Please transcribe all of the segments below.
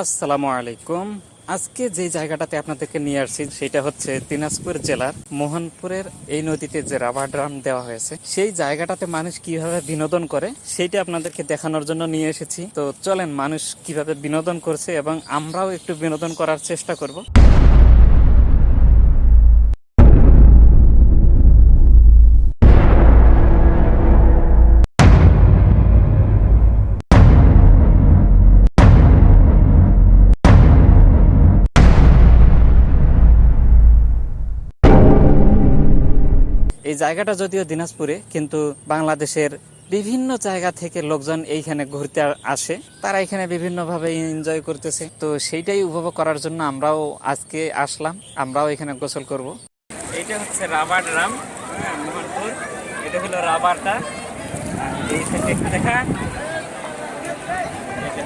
আসসালামু আলাইকুম। আজকে যে জায়গাটাতে আপনাদেরকে নিয়ে আসছি, সেটা হচ্ছে দিনাজপুর জেলার মোহনপুরের এই নদীতে যে রাবার ড্রাম দেওয়া হয়েছে, সেই জায়গাটাতে মানুষ কীভাবে বিনোদন করে সেইটা আপনাদেরকে দেখানোর জন্য নিয়ে এসেছি। তো চলেন, মানুষ কীভাবে বিনোদন করছে এবং আমরাও একটু বিনোদন করার চেষ্টা করব। এই জায়গাটা যদিও দিনাজপুরে, কিন্তু বাংলাদেশের বিভিন্ন জায়গা থেকে লোকজন এইখানে ঘুরতে আসে। তারা এখানে বিভিন্নভাবে এনজয় করতেছে। তো সেইটাই উপভোগ করার জন্য আমরাও আজকে আসলাম। আমরাও এখানে গোসল করব। এইটা হচ্ছে রাবার ড্রাম হ্যাঁ মোহনপুর। এটা হলো রাবারটা। এই দেখা। এটা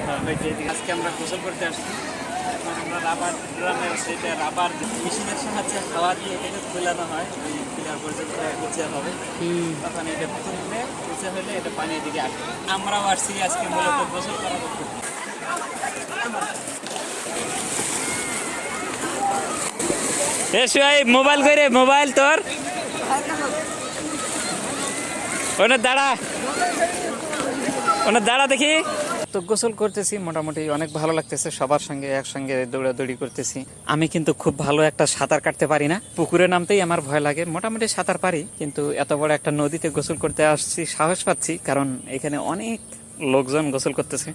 আজকে আমরা গোসল করতে আসছি। এখন আমরা রাবার ড্রামের সেটা রাবার মেশিনের সাহায্যে হাওয়া দিয়ে এটাকে ফুলানো হয়। ওই ফিলার পর্যন্ত উঁচে হবে তখন এটা তুললে উঁচে হলে এটা পানির দিকে আসবে আমরাও আসছি আজকে মূলত গোসল করা করতে মোবাইল করে মোবাইল তোর? ওনার দাঁড়া। ওনার দাঁড়া দেখি। তো গোসল করতেছি, মোটামুটি অনেক ভালো লাগতেছে, সবার সঙ্গে একসঙ্গে দৌড়াদৌড়ি করতেছি। আমি কিন্তু খুব ভালো একটা সাঁতার কাটতে পারি না, পুকুরে নামতেই আমার ভয় লাগে, মোটামুটি সাঁতার পারি, কিন্তু এত বড় একটা নদীতে গোসল করতে আসছি, সাহস পাচ্ছি, কারণ এখানে অনেক লোকজন গোসল করতেছে।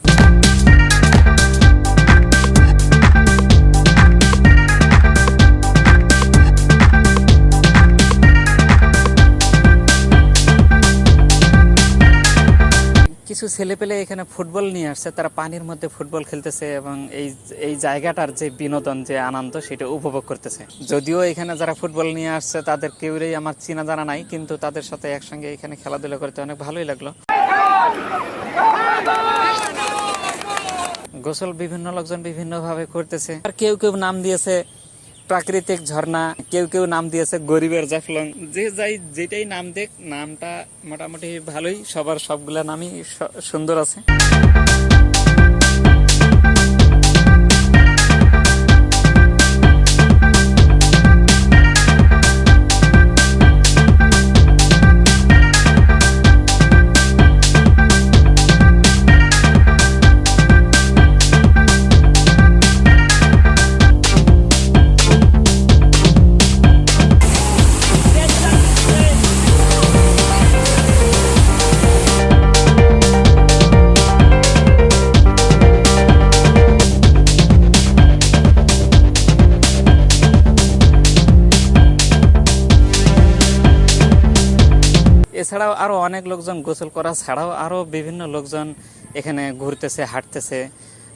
কিছু ছেলেপেলে এখানে ফুটবল নিয়ে আসছে, তারা পানির মধ্যে ফুটবল খেলতেছে এবং এই এই জায়গাটার যে বিনোদন, যে আনন্দ, সেটা উপভোগ করতেছে। যদিও এখানে যারা ফুটবল নিয়ে আসছে, তাদের কেউরেই আমার চেনা জানা নাই, কিন্তু তাদের সাথে একসঙ্গে এখানে খেলাধুলা করতে অনেক ভালোই লাগল। গোসল বিভিন্ন লোকজন বিভিন্ন ভাবে করতেছে। আর কেউ কেউ নাম দিয়েছে প্রাকৃতিক ঝর্ণা, কেউ কেউ নাম দিয়েছে গরিবের জাফলং। যে যাই, যেটাই নাম দেখ নামটা মোটামুটি ভালোই। সবার সবগুলা নামই সুন্দর আছে। এছাড়াও আরও অনেক লোকজন গোসল করা ছাড়াও আরও বিভিন্ন লোকজন এখানে ঘুরতেছে, হাঁটতেছে,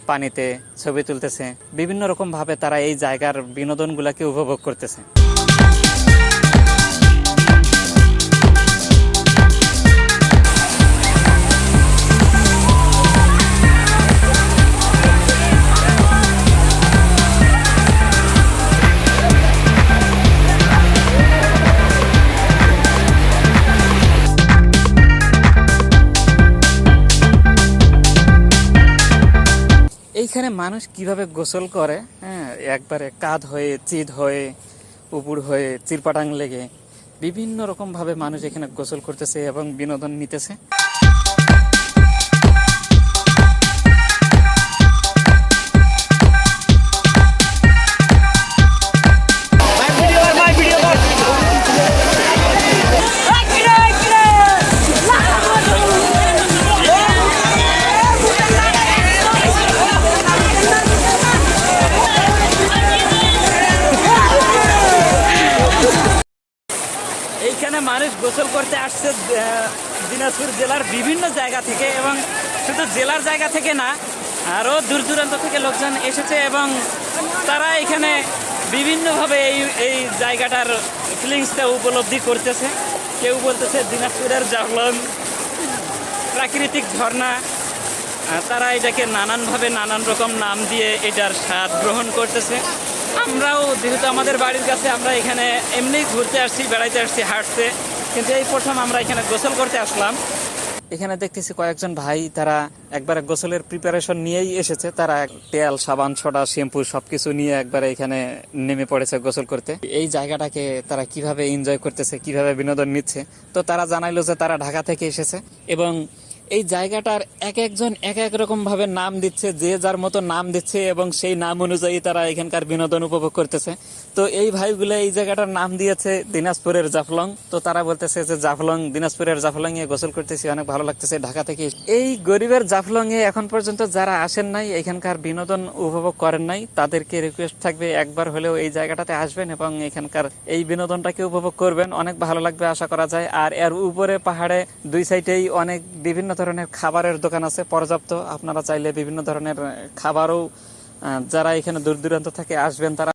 পানিতে ছবি তুলতেছে। বিভিন্ন রকমভাবে তারা এই জায়গার বিনোদনগুলোকে উপভোগ করতেছে। এইখানে মানুষ কীভাবে গোসল করে? হ্যাঁ একবারে কাঁধ হয়ে চিদ হয়ে উপুর হয়ে, চিরপাটাং লেগে বিভিন্ন রকম ভাবে মানুষ এখানে গোসল করতেছে এবং বিনোদন নিতেছে। এইখানে মানুষ গোসল করতে আসছে দিনাজপুর জেলার বিভিন্ন জায়গা থেকে এবং শুধু জেলার জায়গা থেকে না আরও দূর দূরান্ত থেকে লোকজন এসেছে এবং তারা এখানে বিভিন্নভাবে এই এই জায়গাটার ফিলিংসটা উপলব্ধি করতেছে। কেউ বলতেছে দিনাজপুরের জাফলং প্রাকৃতিক ঝর্ণা তারা এটাকে নানানভাবে নানান রকম নাম দিয়ে এটার স্বাদ গ্রহণ করতেছে। আমরাও যেহেতু আমাদের বাড়ির কাছে আমরা এখানে এমনি ঘুরতে আসছি, বেড়াইতে আসছি, হাঁটতে। কিন্তু এই প্রথম আমরা এখানে গোসল করতে আসলাম। এখানে দেখতেছি কয়েকজন ভাই, তারা একবারে গোসলের প্রিপারেশন নিয়েই এসেছে। তারা তেল, সাবান, সোডা, শ্যাম্পু সবকিছু নিয়ে একবারে এখানে নেমে পড়েছে গোসল করতে। এই জায়গাটাকে তারা কীভাবে এনজয় করতেছে, কীভাবে বিনোদন নিচ্ছে, তো তারা জানাইলো যে তারা ঢাকা থেকে এসেছে। এবং এই জায়গাটার এক একজন এক এক রকম ভাবে নাম দিচ্ছে, যে যার মতো নাম দিচ্ছে এবং সেই নাম অনুযায়ী তারা এখানকার বিনোদন উপভোগ করতেছে। তো এই ভাইগুলো এই জায়গাটার নাম দিয়েছে দিনাজপুরের জাফলং। তো তারা বলতেছে যে জাফলং, দিনাজপুরের জাফলং এ গোসল করতেছি, অনেক ভালো লাগতেছে ঢাকা থেকে। এই গরিবের জাফলং এ এখন পর্যন্ত যারা আসেন নাই, এখানকার বিনোদন উপভোগ করেন নাই, তাদেরকে রিকোয়েস্ট থাকবে একবার হলেও এই জায়গাটাতে আসবেন এবং এখানকার এই বিনোদনটাকে উপভোগ করবেন। অনেক ভালো লাগবে আশা করা যায়। আর এর উপরে পাহাড়ে দুই সাইডেই অনেক বিভিন্ন ধরনের খাবারের দোকান আছে, পর্যাপ্ত। আপনারা চাইলে বিভিন্ন ধরনের খাবারও যারা এখানে দূর দূরান্ত থেকে আসবেন, তারা